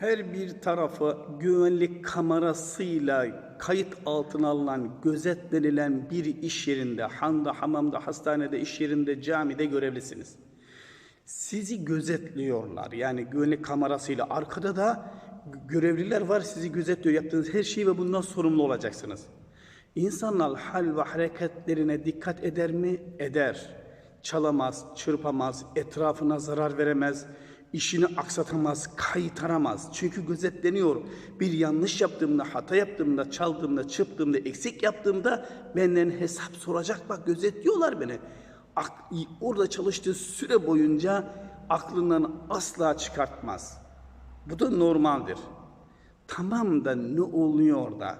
her bir tarafı güvenlik kamerasıyla kayıt altına alınan, gözetlenilen bir iş yerinde, handa, hamamda, hastanede, iş yerinde, camide görevlisiniz. Sizi gözetliyorlar. Yani güvenlik kamerasıyla arkada da görevliler var sizi gözetliyor. Yaptığınız her şeyi ve bundan sorumlu olacaksınız. İnsanlar hal ve hareketlerine dikkat eder mi? Eder. Çalamaz, çırpamaz, etrafına zarar veremez, işini aksatamaz, kaytaramaz. Çünkü gözetleniyor. Bir yanlış yaptığımda, hata yaptığımda, çaldığımda, çırptığımda, eksik yaptığımda benden hesap soracak. Bak gözetliyorlar beni. Orada çalıştığı süre boyunca aklından asla çıkartmaz. Bu da normaldir. Tamam da ne oluyor da?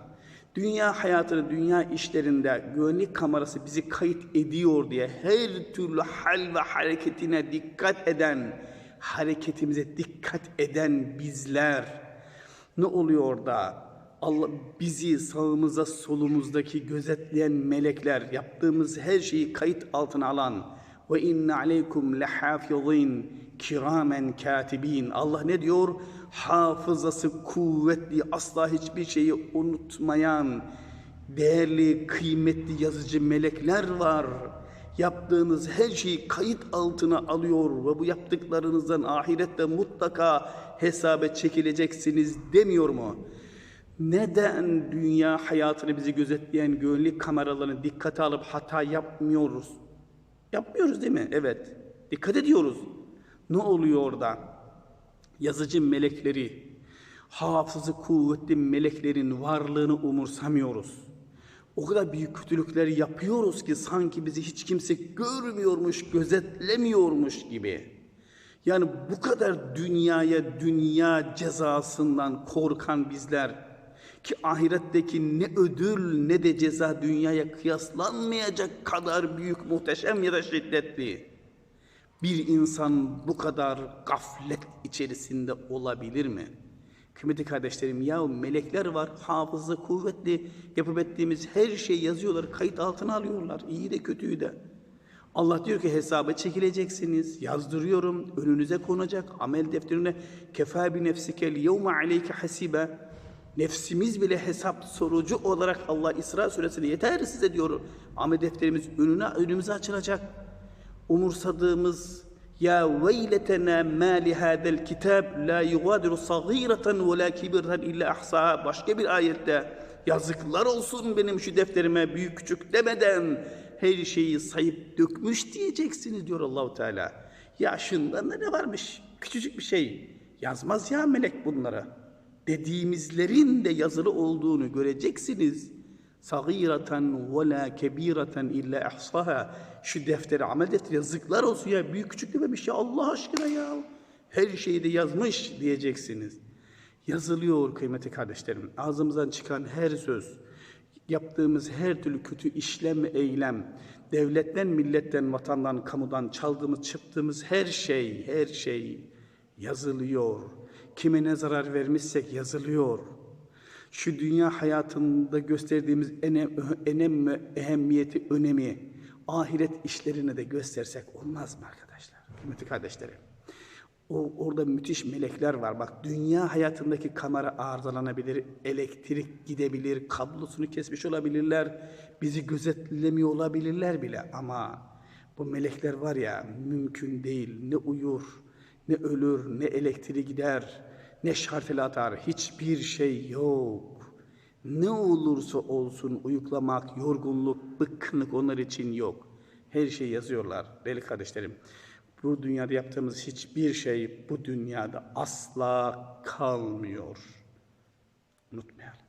Dünya hayatını, dünya işlerinde güvenlik kamerası bizi kayıt ediyor diye her türlü hal ve hareketine dikkat eden, hareketimize dikkat eden bizler ne oluyor da? Allah bizi sağımıza solumuzdaki gözetleyen melekler yaptığımız her şeyi kayıt altına alan ve inne aleykum lehafizin kiramen katibin. Allah ne diyor? Hafızası kuvvetli, asla hiçbir şeyi unutmayan, değerli, kıymetli yazıcı melekler var. Yaptığınız her şeyi kayıt altına alıyor ve bu yaptıklarınızdan ahirette mutlaka hesaba çekileceksiniz demiyor mu? Neden dünya hayatını bizi gözetleyen güvenlik kameralarını dikkate alıp hata yapmıyoruz? Yapmıyoruz değil mi? Evet. Dikkat ediyoruz. Ne oluyor orada? Yazıcı melekleri, hafızı kuvvetli meleklerin varlığını umursamıyoruz. O kadar büyük kötülükler yapıyoruz ki sanki bizi hiç kimse görmüyormuş, gözetlemiyormuş gibi. Yani bu kadar dünyaya, dünya cezasından korkan bizler ki ahiretteki ne ödül ne de ceza dünyaya kıyaslanmayacak kadar büyük, muhteşem ya da şiddetli. Bir insan bu kadar gaflet içerisinde olabilir mi? Kıymetli kardeşlerim ya melekler var, hafıza kuvvetli, yapıp ettiğimiz her şeyi yazıyorlar, kayıt altına alıyorlar, iyi de kötüyü de. Allah diyor ki hesaba çekileceksiniz, yazdırıyorum, önünüze konacak, amel defterine kefa bi nefsikel yevme aleyke hasibe. Nefsimiz bile hesap sorucu olarak Allah İsra suresinde yeter size diyor. Amel defterimiz önüne önümüze açılacak umursadığımız ya veyletena ma li hadal kitab la yugadiru sagireten ve la kibirten illa ahsaha başka bir ayette yazıklar olsun benim şu defterime büyük küçük demeden her şeyi sayıp dökmüş diyeceksiniz diyor Allahu Teala. Ya şundan da ne varmış? Küçücük bir şey. Yazmaz ya melek bunları. Dediğimizlerin de yazılı olduğunu göreceksiniz. Sagireten ve la kebireten illa ahsaha. Şu defteri amel defteri yazıklar olsun ya büyük küçük dememiş ya Allah aşkına ya. Her şeyi de yazmış diyeceksiniz. Yazılıyor kıymetli kardeşlerim. Ağzımızdan çıkan her söz, yaptığımız her türlü kötü işlem eylem, devletten, milletten, vatandan, kamudan çaldığımız, çıktığımız her şey, her şey yazılıyor. Kime ne zarar vermişsek yazılıyor. Şu dünya hayatında gösterdiğimiz enem, enem ehemmiyeti, önemi ahiret işlerine de göstersek olmaz mı arkadaşlar? Kıymetli kardeşlerim. O, orada müthiş melekler var. Bak dünya hayatındaki kamera arızalanabilir, elektrik gidebilir, kablosunu kesmiş olabilirler, bizi gözetlemiyor olabilirler bile ama bu melekler var ya mümkün değil. Ne uyur, ne ölür, ne elektriği gider, ne şartel atar, hiçbir şey yok. Ne olursa olsun uyuklamak, yorgunluk, bıkkınlık onlar için yok. Her şey yazıyorlar değerli kardeşlerim. Bu dünyada yaptığımız hiçbir şey bu dünyada asla kalmıyor. Unutmayalım.